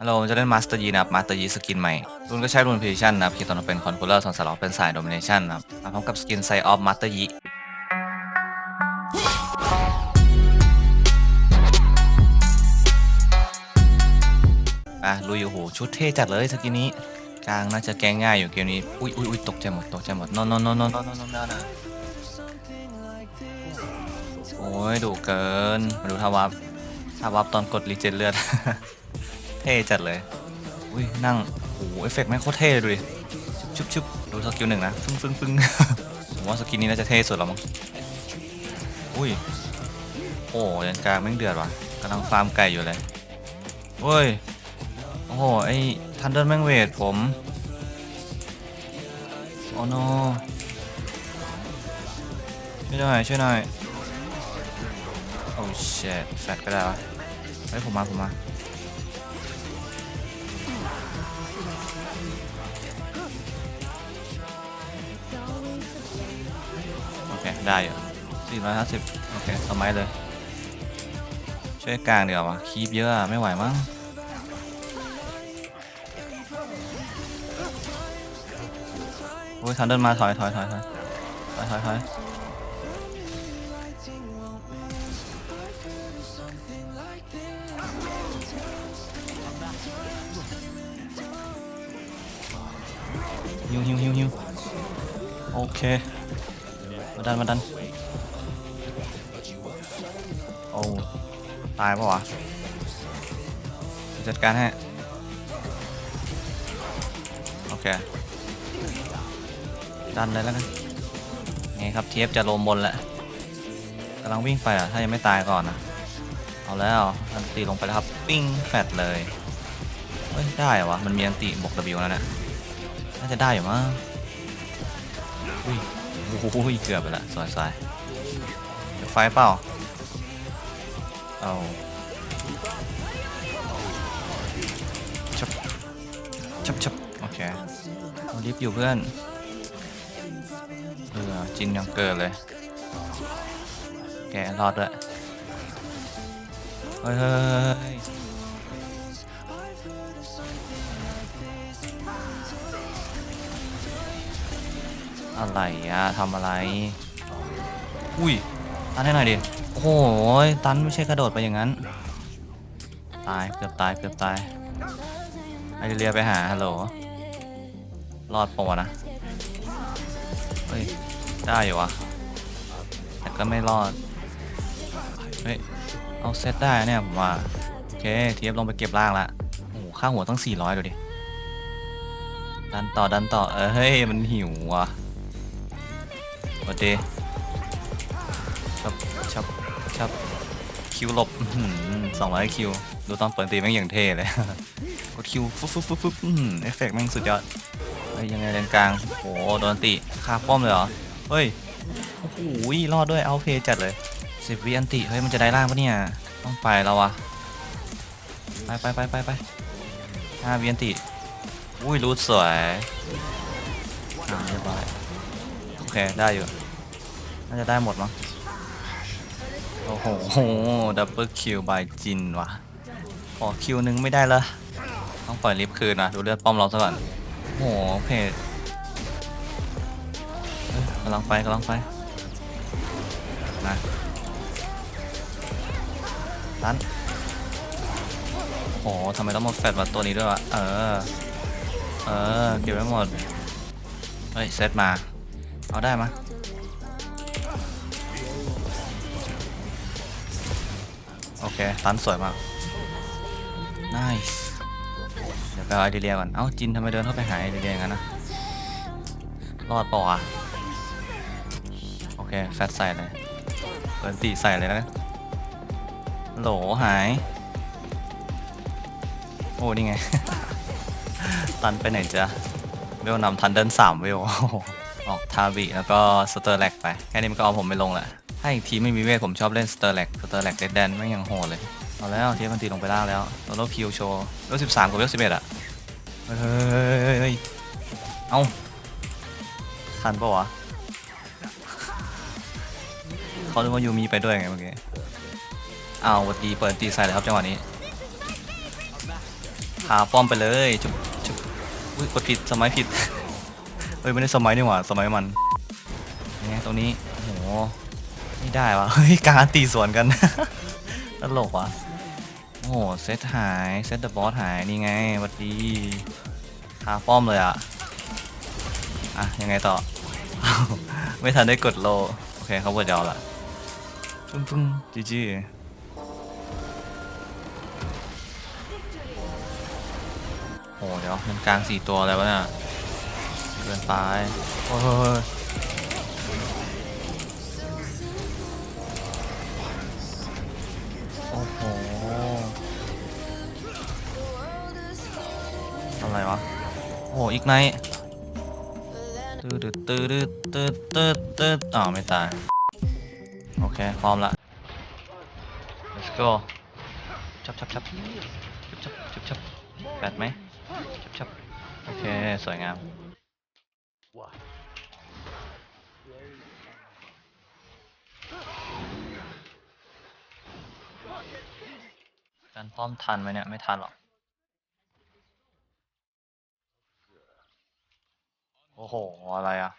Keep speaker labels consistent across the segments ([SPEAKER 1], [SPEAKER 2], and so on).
[SPEAKER 1] ฮัลโหลจะเล่นมาสเตอร์ยีนะครับมาสเตอร์ยีสกินใหม่รุ่นก็ใช้รุ่นพิชั่นนะครับคีย์ตอนเป็นคอนโทรลเลอร์ส่วนสล็อตเป็นสายโดมิเนชันนะครับมาพร้อมกับสกินไซออฟมาสเตอร์ยีอะลุยโอ้โหชุดเท่จัดเลยสกินนี้กลางน่าจะแก้ง่ายอยู่เกมนี้ อุ้ยอุ้ยอุ้ยตกใจหมดตกใจหมดนอนนอนนอนนอนนอนนอนนะโอ้ยดุเกิน มาดูทาวับทาวับตอนกดรีเจนเลือด ท่จัดเลย อุ้ยนั่งโอ้โหเอฟเฟกต์แม่งโคตรเท่เลยดูดิชุบชุบดูสกิลหนึ่งนะฟึ้งฟึ้งฟึ้งผมว่าสกินนี้น่าจะเท่สุดแล้วมั้ง อุ้ย โอ้ยันกลางแม่งเดือดว่ะกำลังฟาร์มไก่อยู่เลยเฮ้ย โอ้โห ไอ้ทันเดอร์แม่งเวทผมโอ้โนช่วยหน่อยช่วยหน่อย โอ้เชดแฟดก็ได้วะเฮ้ยผมมาผมมา ได้อยู่450 โอเคสมัยเลย ช่วยกลางเดี๋ยววะคีบเยอะไม่ไหวมั้งโอ้ยทันเดินมาถอยถอยถอยถอยถอยถอยถอยฮิวฮิวฮิวฮิวโอเค มาดันมาดันโอ้ตายปะวะจัดการให้โอเคดันเลยแล้วกันไงครับเทียบจะลมบนแหล้วกำลังวิ่งไปอะถ้ายังไม่ตายก่อนนะเอาแล้วอันตีลงไปแล้วครับปิ้งแฟดเลยเฮ้ยได้เหรอวะมันมีอันตีบวก W แล้วเนี่ยน่าจะได้อยู่มั้งอุ้ย โอ้โหเกือบไปละสวยสวยเดี๋ยวไฟเปล่า เอาชับชับชับโอเคเอาลิฟต์อยู่เพื่อน เออจินยังเกิดเลย แกรอดด้วยเฮ้ย อะไรอะทำอะไร อุ้ยตันให้หน่อยดิ โอ้โหตันไม่ใช่กระโดดไปอย่างนั้น ตายเกือบตายเกือบตายไอเรียไปหาฮัลโหลรอดปะวะนะ เฮ้ย ได้อยู่วะ แต่ก็ไม่รอด เฮ้ย เอาเซตได้เนี่ยผมว่า โอเคเทียบลงไปเก็บล่างละโอ้โหค่าหัวตั้ง400ดูดิ ดันต่อดันต่อเฮ้ย มันหิวว่ะ วัสดีชับชับชับคิวหลบสองร้อยคิว ดูตอนเปิดตีแม่งอย่างเท่เลย กดคิวฟึ๊บฟึ๊บฟึ๊บฟึ๊บเอฟเฟกต์แม่งสุดยอด เฮ้ย ยังไงเลนกลาง โอ้โหโดนตีคาป้อมเลยเหรอ เฮ้ย โอ้โหรอดด้วยเอาเพจัดเลยสิบวิอันติ เฮ้ย มันจะได้ล่างปะเนี่ย ต้องไปแล้ววะ ไปไปไปไปไปห้าวิอันติ อุ้ยรูดสวยอ่าเรียบร้อย เคได้อยู่ น่าจะได้หมดมั้ง โอ้โหดับเบิลคิวบายจินว่ะขอคิวหนึ่งไม่ได้ละต้องปล่อยลิฟต์คืนนะดูเลือดป้อมเราซะก่อนโอ้โหเพจเอ้ยกำลังไปกำลังไปนะตันโอ้โหทำไมต้องมาแฟดมาตัวนี้ด้วยวะเออ เออ เก็บไว้หมด เฮ้ย เซตมา เอาได้มะโอเค ตันสวยมาก nice เดี๋ยวไปเอาไอเดียก่อน เอ้าจินทำไมเดินเข้าไปหาไอเดียอย่างนั้นนะ รอดปะวะโอเค แฟตใส่เลยเปิดตีใส่เลยนะโหลหาย โอ้ นี่ไง ตันไปไหนจ๊ะเวลนำทันเดินสามเวล ออกทาบิแล้วก็สเตอร์แลกไป แค่นี้มันก็เอาผมไม่ลงแหละถ้าอีกทีไม่มีเวทผมชอบเล่นสเตอร์แลกสเตอร์แลกเดดแดนไม่ยังโหดเลยเอาแล้วเทียบันตีลงไปล่างแล้วโซโลคิวโชว์เลสิบสามกับเลสิบเอ็ดอะเฮ้ยเอาทันปะวะเขาคิดว่ายูมีไปด้วยไงเมื่อกี้เอาวัดดีเปิดตีใส่เลยครับจังหวะนี้พาป้อมไปเลยจุบจุบอุ้ยกดผิดสมัยผิด เฮ้ยไม่ได้สมัยนี่หว่าสมัยมันยังไงตรงนี้โอ้โหไม่ได้วะเฮ้ยกลารตีสวนกัน ตลกว่ะโอ้โหเซตหายเซตเดอะบอสหายนี่ไงวัดดีพาป้อมเลยอะอะยังไงต่อ ไม่ทันได้กดโล โอเคเขาบดยาวละปึ้งปึ้งจีจีโอ้เดี๋ยวมันกลางสี่ตัวอะไรวะเนี่ย เกินไปโอ้ยโอ้โหอะไรวะ โอ้โหอีกไนท์ตืดตืดตืดตืดตืดอ้าวไม่ตาย โอเค พร้อมละ let's go ชับชับชับชับชับชับชับแปดไหมชับชับโอเค สวยงาม การป้อมทันไหมเนี่ย ไม่ทันหรอก โอ้โห อะไรอะ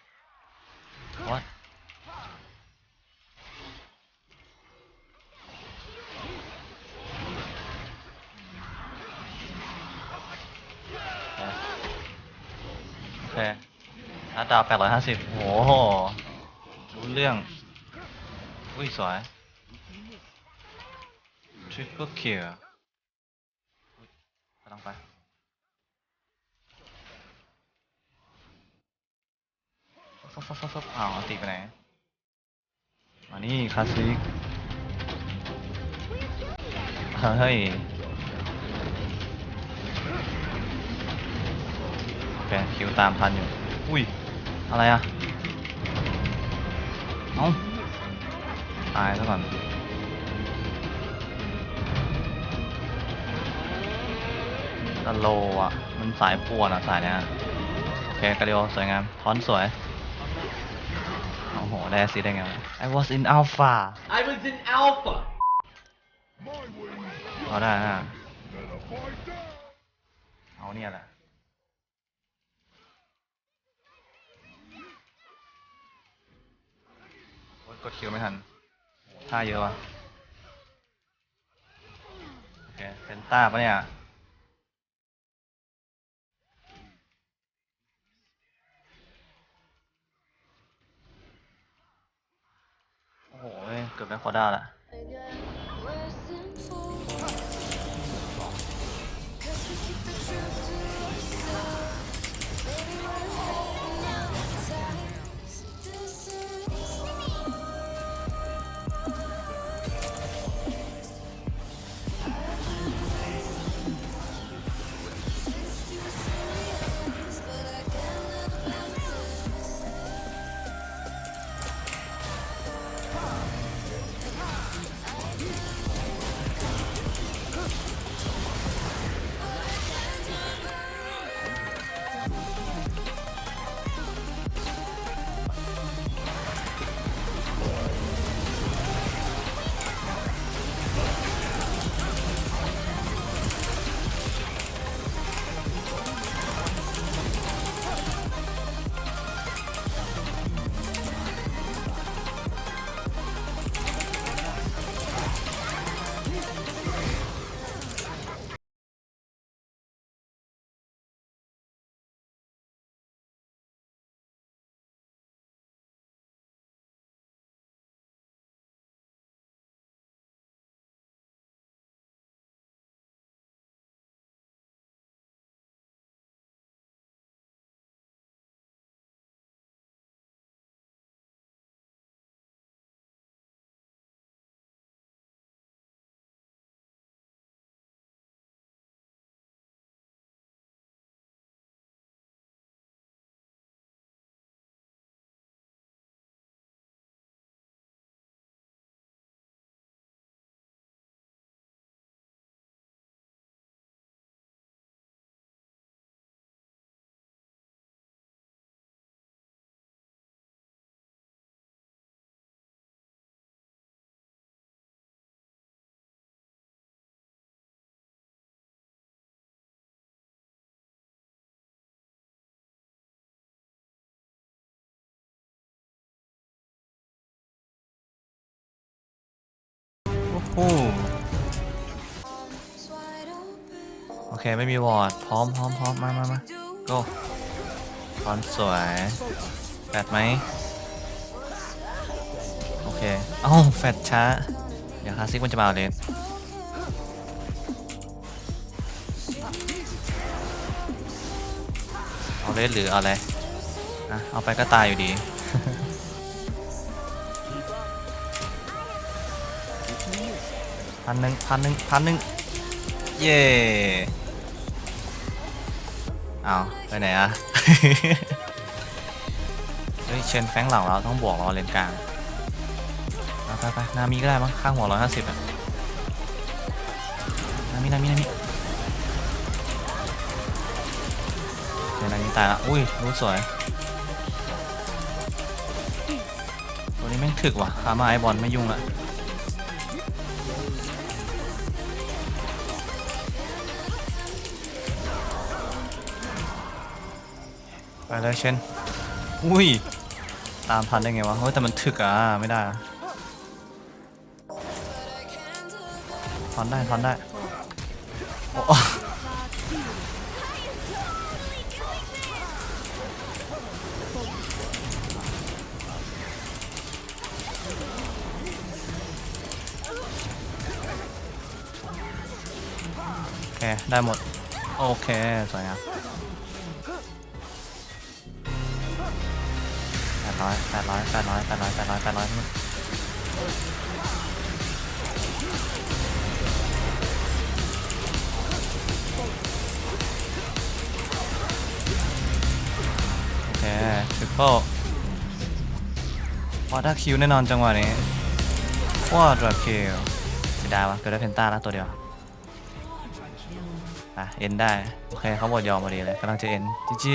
[SPEAKER 1] what โอเคนั ดาวแปดร้อยห้าสิบโอ้โห รู้เรื่อง อุ้ย สวย triple kill อุ๊ยกำลังไป ฟับฟับฟับฟับอ้าวเอาติไปไหน มานี่คลาสสิก เฮ้ยโอเคคิวตามทันอยู่ อุ้ย อะไรอะเอ้า ตายซะก่อน ตะโลอะ มันสายป่วนอะ สายเนี้ยโอเคกระเดียวสวยงามทอนสวย โอ้โห ได้แอสซิดได้ไงวะ I was in alpha
[SPEAKER 2] I was in Alpha.
[SPEAKER 1] เอาได้นะเอาเนี่ยแหละ คิวไม่ทันท่าเยอะวะโอเคเป็นต้าปะเนี่ยโอ้โหเกือบได้คอด้าละ ฮู้โอเค ไม่มีวอร์ดพร้อมพร้อมพร้อมมามามา go ฟอนสวยแฟดไหม โอเค เอ้า แฟดช้า เดี๋ยวคลาสสิกมันจะมาเอาเลนเอาเลนหรือเอาอะไร อะ เอาไปก็ตายอยู่ดี พันหนึ่งพันหนึ่งพันหนึ่งเย่เอาไปไหนอะ เฮ้ยเชนแฟงหลังเราต้องบวกราเลนกลางไปไปไปนามีก็ได้มั้งข้างหัวร้อยห้าสิบอะนามีนามีนามีเดี๋ยวนามีตายละอุ้ยรู้สวยตัวนี้แม่งถึกว่ะคามาไอบอลไม่ยุ่งละ ไปเลยเชนอุ้ย ตามทันได้ไงวะ เฮ้ย แต่มันถึกอะ ไม่ได้ทอนได้ทอนได้โอ้โอเค ได้หมด โอเค สวยงาม ร้อยแปดร้อยแปดร้อยแปดร้อยแปดร้อยแปดร้อยโอเคทริปเปิลวอเตอร์คิวแน่นอนจังหวะนี้วอเตอร์คิวเสียดายวะเกิดได้เพนต้าแล้วตัวเดียวอะ เอ็นได้ โอเคเขาบดยอมพอดีเลยกำลังจะเอ็นจีจี